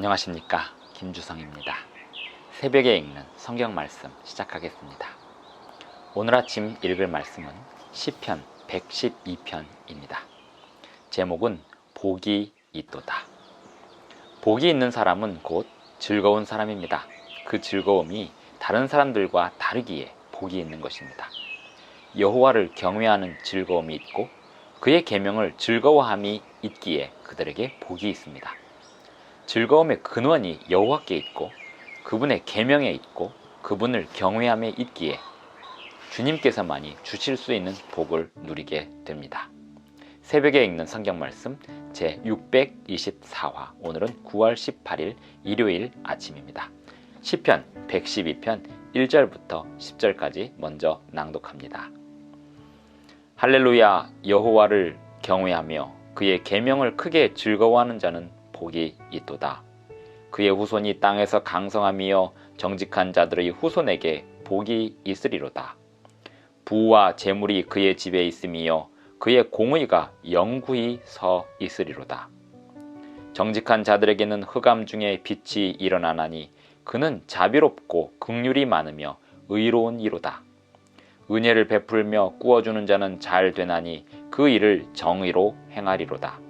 안녕하십니까 김주성입니다. 새벽에 읽는 성경 말씀 시작하겠습니다. 오늘 아침 읽을 말씀은 시편 112편입니다. 제목은 복이 있도다. 복이 있는 사람은 곧 즐거운 사람입니다. 그 즐거움이 다른 사람들과 다르기에 복이 있는 것입니다. 여호와를 경외하는 즐거움이 있고 그의 계명을 즐거워함이 있기에 그들에게 복이 있습니다. 즐거움의 근원이 여호와께 있고 그분의 계명에 있고 그분을 경외함에 있기에 주님께서만이 주실 수 있는 복을 누리게 됩니다. 새벽에 읽는 성경 말씀 제 624화 오늘은 9월 18일 일요일 아침입니다. 시편 112편 1절부터 10절까지 먼저 낭독합니다. 할렐루야 여호와를 경외하며 그의 계명을 크게 즐거워하는 자는 복이 있도다. 그의 후손이 땅에서 강성함이여 정직한 자들의 후손에게 복이 있으리로다. 부와 재물이 그의 집에 있음이여 그의 공의가 영구히 서 있으리로다. 정직한 자들에게는 흑암 중에 빛이 일어나나니 그는 자비롭고 극률이 많으며 의로운 이로다. 은혜를 베풀며 꾸어주는 자는 잘 되나니 그 일을 정의로 행하리로다.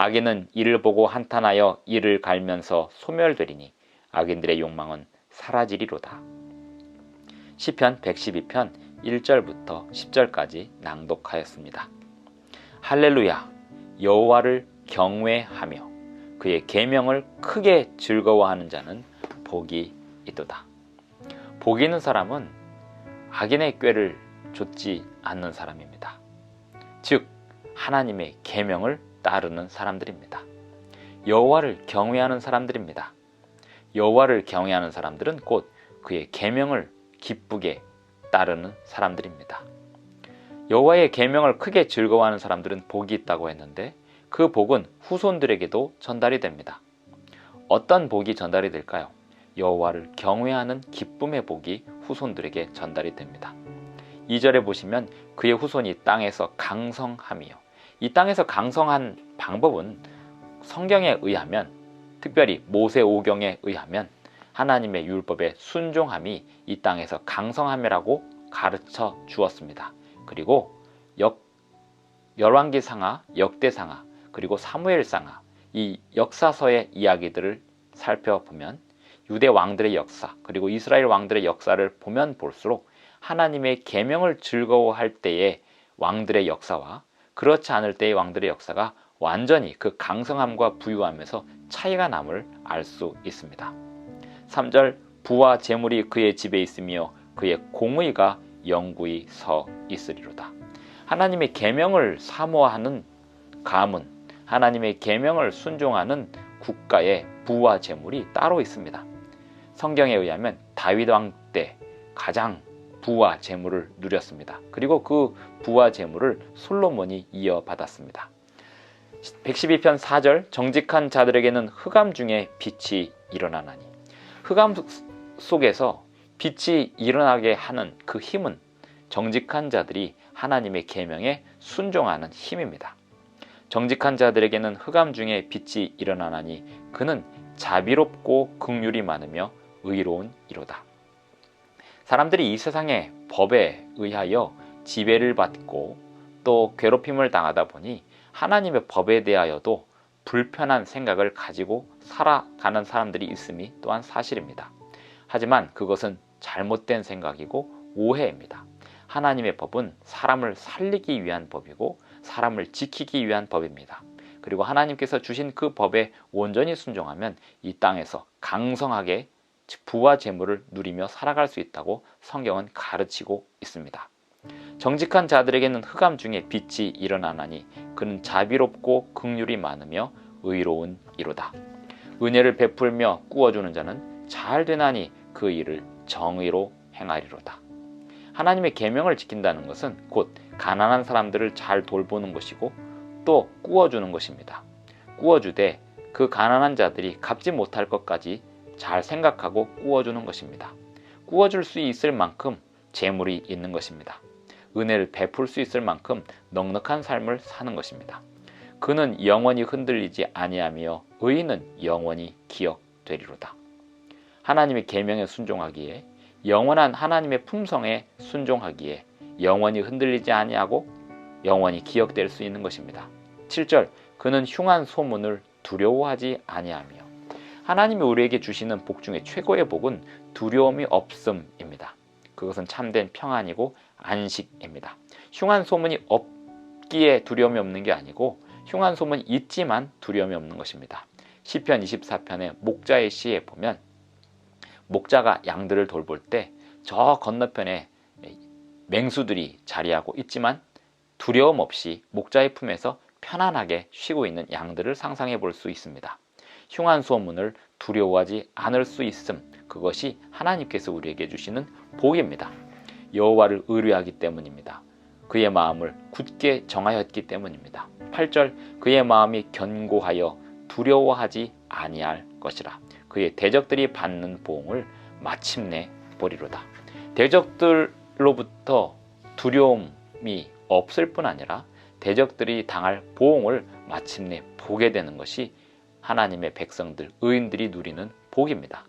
악인은 이를 보고 한탄하여 이를 갈면서 소멸되리니 악인들의 욕망은 사라지리로다. 시편 112편 1절부터 10절까지 낭독하였습니다. 할렐루야 여호와를 경외하며 그의 계명을 크게 즐거워하는 자는 복이 있도다. 복이 있는 사람은 악인의 꾀를 좇지 않는 사람입니다. 즉 하나님의 계명을 따르는 사람들입니다. 여호와를 경외하는 사람들입니다. 여호와를 경외하는 사람들은 곧 그의 계명을 기쁘게 따르는 사람들입니다. 여호와의 계명을 크게 즐거워하는 사람들은 복이 있다고 했는데 그 복은 후손들에게도 전달이 됩니다. 어떤 복이 전달이 될까요? 여호와를 경외하는 기쁨의 복이 후손들에게 전달이 됩니다. 2절에 보시면 그의 후손이 땅에서 강성함이요. 이 땅에서 강성한 방법은 성경에 의하면 특별히 모세 오경에 의하면 하나님의 율법에 순종함이 이 땅에서 강성함이라고 가르쳐 주었습니다. 그리고 역 열왕기 상하, 역대 상하, 그리고 사무엘 상하 이 역사서의 이야기들을 살펴보면 유대 왕들의 역사 그리고 이스라엘 왕들의 역사를 보면 볼수록 하나님의 계명을 즐거워할 때의 왕들의 역사와 그렇지 않을 때의 왕들의 역사가 완전히 그 강성함과 부유함에서 차이가 남을 알 수 있습니다. 3절 부와 재물이 그의 집에 있으며 그의 공의가 영구히 서 있으리로다. 하나님의 계명을 사모하는 가문, 하나님의 계명을 순종하는 국가의 부와 재물이 따로 있습니다. 성경에 의하면 다윗 왕 때 가장 부와 재물을 누렸습니다. 그리고 그 부와 재물을 솔로몬이 이어받았습니다. 112편 4절 정직한 자들에게는 흑암 중에 빛이 일어나나니 흑암 속에서 빛이 일어나게 하는 그 힘은 정직한 자들이 하나님의 계명에 순종하는 힘입니다. 정직한 자들에게는 흑암 중에 빛이 일어나나니 그는 자비롭고 극률이 많으며 의로운 이로다. 사람들이 이 세상의 법에 의하여 지배를 받고 또 괴롭힘을 당하다 보니 하나님의 법에 대하여도 불편한 생각을 가지고 살아가는 사람들이 있음이 또한 사실입니다. 하지만 그것은 잘못된 생각이고 오해입니다. 하나님의 법은 사람을 살리기 위한 법이고 사람을 지키기 위한 법입니다. 그리고 하나님께서 주신 그 법에 온전히 순종하면 이 땅에서 강성하게 부와 재물을 누리며 살아갈 수 있다고 성경은 가르치고 있습니다. 정직한 자들에게는 흑암 중에 빛이 일어나나니 그는 자비롭고 극률이 많으며 의로운 이로다. 은혜를 베풀며 꾸어주는 자는 잘 되나니 그 일을 정의로 행하리로다. 하나님의 계명을 지킨다는 것은 곧 가난한 사람들을 잘 돌보는 것이고 또 꾸어주는 것입니다. 꾸어주되 그 가난한 자들이 갚지 못할 것까지 잘 생각하고 꾸어주는 것입니다. 꾸어줄 수 있을 만큼 재물이 있는 것입니다. 은혜를 베풀 수 있을 만큼 넉넉한 삶을 사는 것입니다. 그는 영원히 흔들리지 아니하며 의인은 영원히 기억되리로다. 하나님의 계명에 순종하기에 영원한 하나님의 품성에 순종하기에 영원히 흔들리지 아니하고 영원히 기억될 수 있는 것입니다. 7절 그는 흉한 소문을 두려워하지 아니하며 하나님이 우리에게 주시는 복 중에 최고의 복은 두려움이 없음입니다. 그것은 참된 평안이고 안식입니다. 흉한 소문이 없기에 두려움이 없는 게 아니고 흉한 소문이 있지만 두려움이 없는 것입니다. 시편 24편의 목자의 시에 보면 목자가 양들을 돌볼 때 저 건너편에 맹수들이 자리하고 있지만 두려움 없이 목자의 품에서 편안하게 쉬고 있는 양들을 상상해 볼 수 있습니다. 흉한 소문을 두려워하지 않을 수 있음 그것이 하나님께서 우리에게 주시는 복입니다. 여호와를 의뢰하기 때문입니다. 그의 마음을 굳게 정하였기 때문입니다. 8절 그의 마음이 견고하여 두려워하지 아니할 것이라 그의 대적들이 받는 보응을 마침내 보리로다. 대적들로부터 두려움이 없을 뿐 아니라 대적들이 당할 보응을 마침내 보게 되는 것이 하나님의 백성들, 의인들이 누리는 복입니다.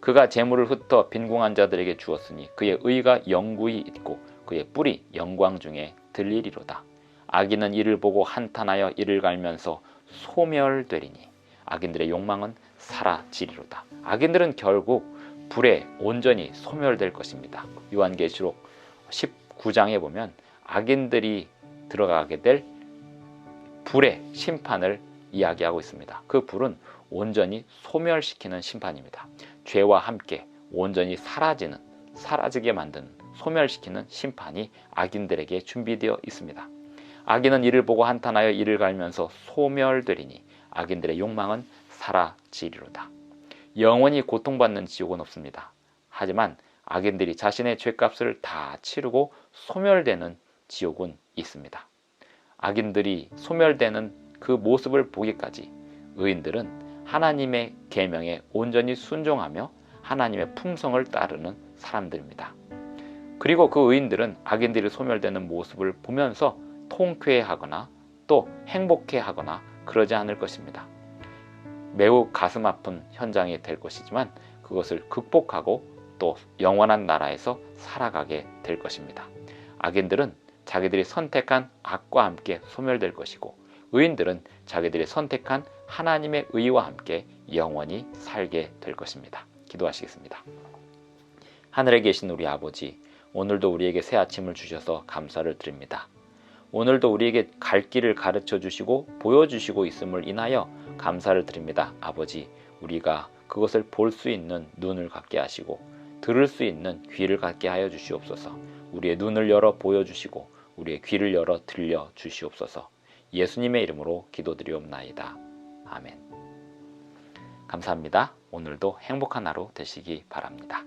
그가 재물을 흩어 빈궁한 자들에게 주었으니 그의 의가 영구히 있고 그의 뿔이 영광 중에 들리리로다. 악인은 이를 보고 한탄하여 이를 갈면서 소멸되리니 악인들의 욕망은 사라지리로다. 악인들은 결국 불에 온전히 소멸될 것입니다. 요한계시록 19장에 보면 악인들이 들어가게 될 불의 심판을 이야기하고 있습니다. 그 불은 온전히 소멸시키는 심판입니다. 죄와 함께 온전히 사라지는, 사라지게 만드는, 소멸시키는 심판이 악인들에게 준비되어 있습니다. 악인은 이를 보고 한탄하여 이를 갈면서 소멸되리니 악인들의 욕망은 사라지리로다. 영원히 고통받는 지옥은 없습니다. 하지만 악인들이 자신의 죄값을 다 치르고 소멸되는 지옥은 있습니다. 악인들이 소멸되는 그 모습을 보기까지 의인들은 하나님의 계명에 온전히 순종하며 하나님의 품성을 따르는 사람들입니다. 그리고 그 의인들은 악인들이 소멸되는 모습을 보면서 통쾌해하거나 또 행복해하거나 그러지 않을 것입니다. 매우 가슴 아픈 현장이 될 것이지만 그것을 극복하고 또 영원한 나라에서 살아가게 될 것입니다. 악인들은 자기들이 선택한 악과 함께 소멸될 것이고 의인들은 자기들이 선택한 하나님의 의와 함께 영원히 살게 될 것입니다. 기도하시겠습니다. 하늘에 계신 우리 아버지, 오늘도 우리에게 새 아침을 주셔서 감사를 드립니다. 오늘도 우리에게 갈 길을 가르쳐 주시고 보여주시고 있음을 인하여 감사를 드립니다. 아버지, 우리가 그것을 볼 수 있는 눈을 갖게 하시고 들을 수 있는 귀를 갖게 하여 주시옵소서. 우리의 눈을 열어 보여주시고 우리의 귀를 열어 들려 주시옵소서. 예수님의 이름으로 기도드리옵나이다. 아멘. 감사합니다. 오늘도 행복한 하루 되시기 바랍니다.